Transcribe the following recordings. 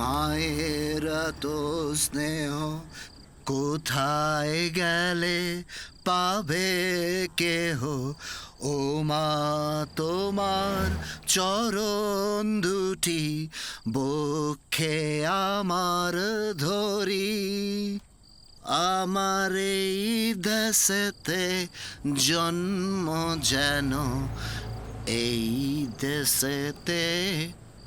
মায়ের তো স্নেহ কোথায় গেলে পাবে কেহ? ও মা, তোমার চরণ দুটি বক্ষে আমার ধরি। আমার এই দেশেতে জন্ম যেন, এই দেশেতে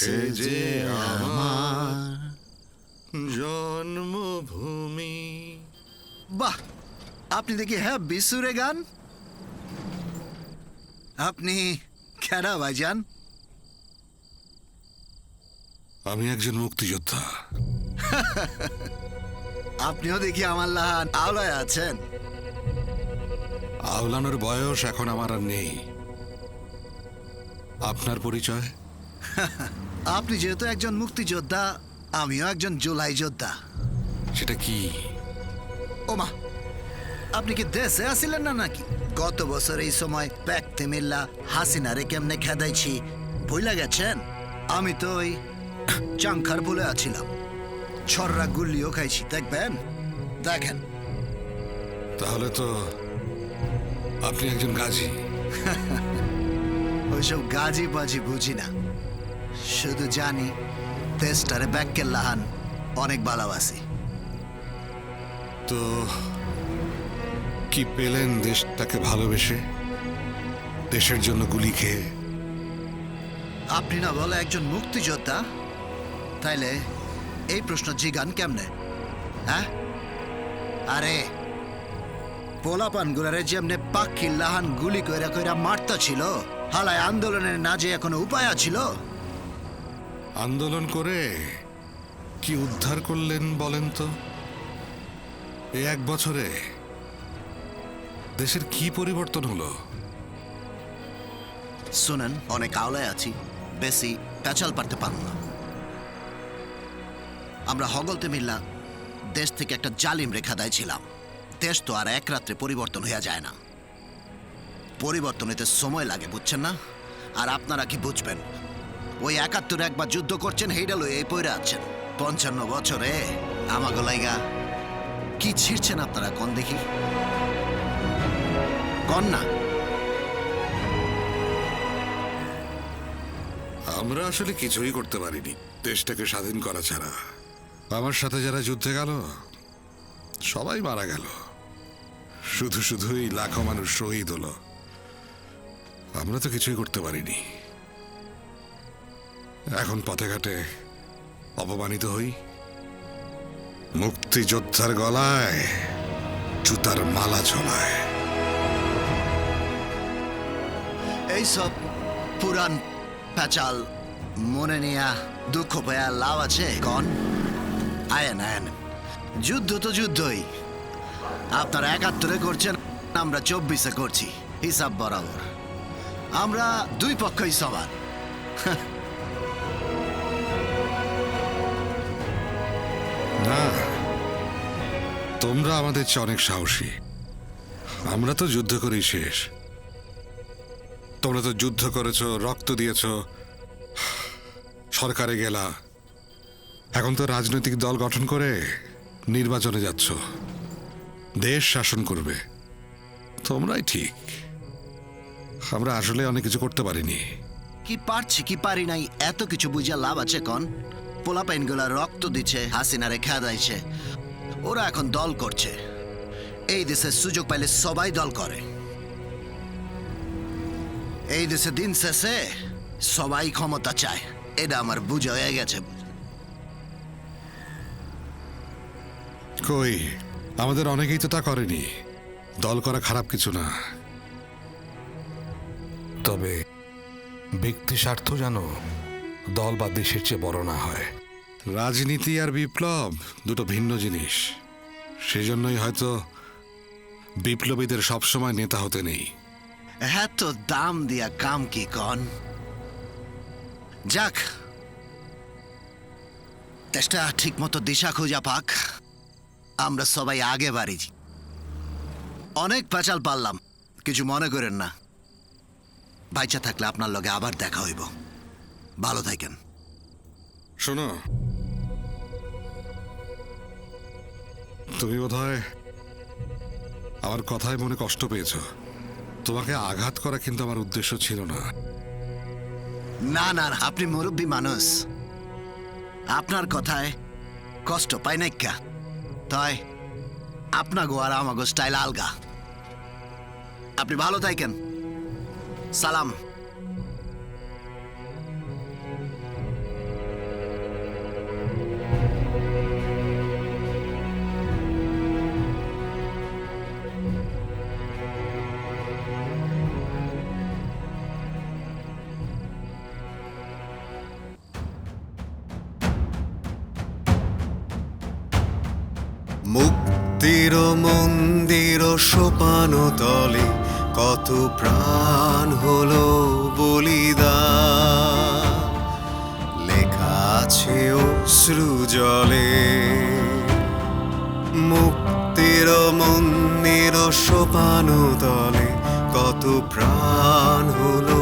সেজে আমার জন্মভূমি। বাহ আপনি দেখি হ্যাঁ বিশুরে গান। আপনি খেরা ভাইজান আমি একজন মুক্তিযোদ্ধা। আপনিও দেখি আমার লাহান আওলায় আছেন। আওলানোর বয়স এখন আমার আর নেই। আপনার পরিচয়? আপনি যেহেতু একজন মুক্তিযোদ্ধা আমিও একজন জুলাই যোদ্ধা। সেটা কি? ওমা আপনি কি দেশে আসিলেন না নাকি? গত বছর এই সময় প্যাকতে মিল্লা হাসিনারে কেমনে খেদাইছি ভুলে গেছেন? আমি তো ওই চাংখার বলে আছিলাম। ছররা গুল্লিও খাইছি দেখবেন? দেখেন। তাহলে তো আপনি একজন গাজী। ওইসব গাজী বাজি বুঝি না। শুধু জানি দেশটারে ব্যাককের লাহান অনেক ভালোবাসি। তো কি পেলেন দেশটাকে ভালোবেসে? দেশের জন্য গুলি খেয়ে? আপনি না বলে একজন মুক্তিযোদ্ধা? তাইলে এই প্রশ্ন জিগান কেমনে? হ্যাঁ? আরে পোলাপান গুলারে যেমনে পাখি লাহান গুলি কইরা কইরা মারতা ছিল হালায় আন্দোলনের না যে কোনো উপায় ছিল? আন্দোলন করে কি উদ্ধার করলেন বলেন তো? এই এক বছরে দেশের কি পরিবর্তন হলো? শুনেন, অনেক আওলায় আছি। বেশি পেঁচাল পারতে পারব না। আমরা হগলতে মিল্লা দেশ থেকে একটা জালিম রেখা দেয় ছিলাম। দেশ তো আর এক রাত্রে পরিবর্তন হয়ে যায় না। পরিবর্তন হতে সময় লাগে, বুঝছেন না? আর আপনারা কি বুঝবেন? ওই একাত্তরে একবার যুদ্ধ করছেন হেইডালো এই পয়রা আছেন। পঞ্চান্ন বছরে, আমাগো লাইগা, কি ছিঁড়ছেন আপনারা, কোন দেখি? কন না? আমরা আসলে কিছুই করতে পারিনি। দেশটাকে স্বাধীন করা ছাড়া। আমার সাথে যারা যুদ্ধে গেল, সবাই মারা গেল। শুধু শুধুই লাখো মানুষ শহীদ হলো। আমরা তো কিছুই করতে পারিনি। এখন পথে ঘাটে অপমানিত হই। মুক্তিযোদ্ধার গলায় জুতার মালা ঝোলায়। এইসব পুরান প্যাচাল, মনে নিয়া দুঃখ পায়া লাভ আছে, কন? আয়েন আয়েন, যুদ্ধ তো যুদ্ধই। আপনারা একাত্তরে করছেন, আমরা চব্বিশে করছি, হিসাব বরাবর। আমরা দুই পক্ষই সমান। না, তোমরা আমাদের চেয়ে অনেক সাহসী। আমরা তো যুদ্ধ করেই শেষ। তোমরা তো যুদ্ধ করেছ, রক্ত দিয়েছ, সরকারে গেলা। এখন তো রাজনৈতিক দল গঠন করে নির্বাচনে যাচ্ছ। দেশ শাসন করবে। তোমরাই ঠিক। আমরা আসলে অনেক কিছু করতে পারিনি। কি পারছি, কি পারি নাই, এত কিছু বুঝা লাভ আছে কন? পোলাপাইনগুলা রক্ত দিচ্ছে হাসিনারে খেদাইছে। ওরা এখন দল করছে। এই দেশে সুযোগ পাইলে সবাই দল করে। এই দেশে দিন শেষে সবাই ক্ষমতা চায়। এটা আমার বুঝা হয়ে গেছে। কই? আমাদের অনেকেই তো তা করেনি। দল করা খারাপ কিছু না। তবে ব্যক্তি স্বার্থ যেন দল বা দেশের চেয়ে বড় না হয়। রাজনীতি আর বিপ্লব দুটো ভিন্ন জিনিস। সেজন্যই হয়তো বিপ্লবীদের সবসময় নেতা হতে নেই। এত দাম দিয়া কাম কি কন? যাক দেশটা ঠিক মতো দিশা খুঁজা পাক। আমরা সবাই আগে বাড়ি। অনেক পেঁচাল পারলাম কিছু মনে করেন না। বাইচা থাকলে আপনার লগে আবার দেখা হইব। ভালো থাকেন। শোনো। তুমি বোধহয় আমার কথায় মনে কষ্ট পেয়েছ। তোমাকে আঘাত করা কিন্তু আমার উদ্দেশ্য ছিল না। না না আপনি মুরব্বী মানুষ। আপনার কথায় কষ্ট পাই নাই কা তাই আপনাগো আর আমাগো স্টাইল আলগা। আপনি ভালো থাকেন। সালাম। মুক্তির মন্দির সোপান তলে কত প্রাণ হলো বলিদান লেখা আছে অশ্রু জলে, মুক্তির মন্দির সোপান তলে কত প্রাণ হলো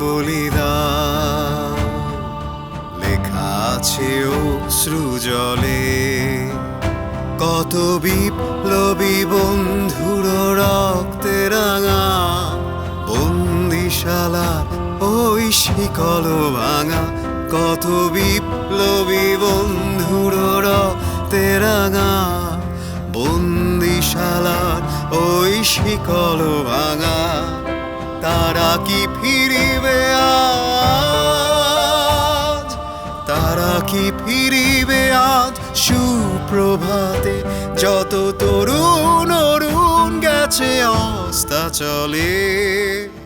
বলিদান লেখা আছে অশ্রু জলে। কত বিপ্লবী বন্ধুর রক্তে রাঙা বন্দিশালার ওই শিকল ভাঙা, কত বিপ্লবী বন্ধুর রক্তে রাঙা বন্দিশালার ওই শিকল ভাঙা, তারা কি ফিরিবে আজ? তারা কি ফিরিবে আজ? সুপ্রভাতে যত তরুণ অরুণ গেছে অস্তা চলে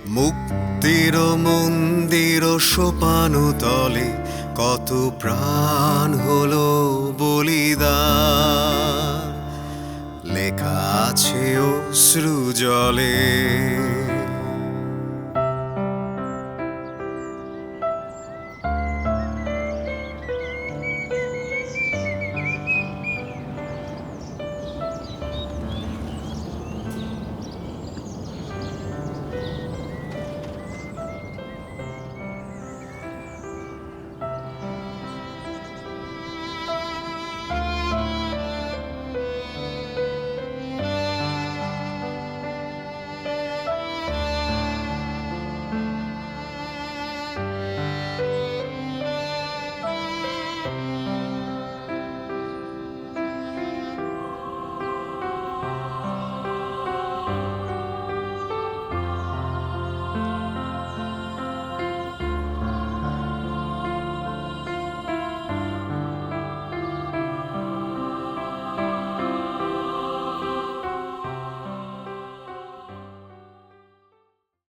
মুক্তির মন্দির সোপান তলে কত প্রাণ হলো বলিদান, লেখা আছে অশ্রু জলে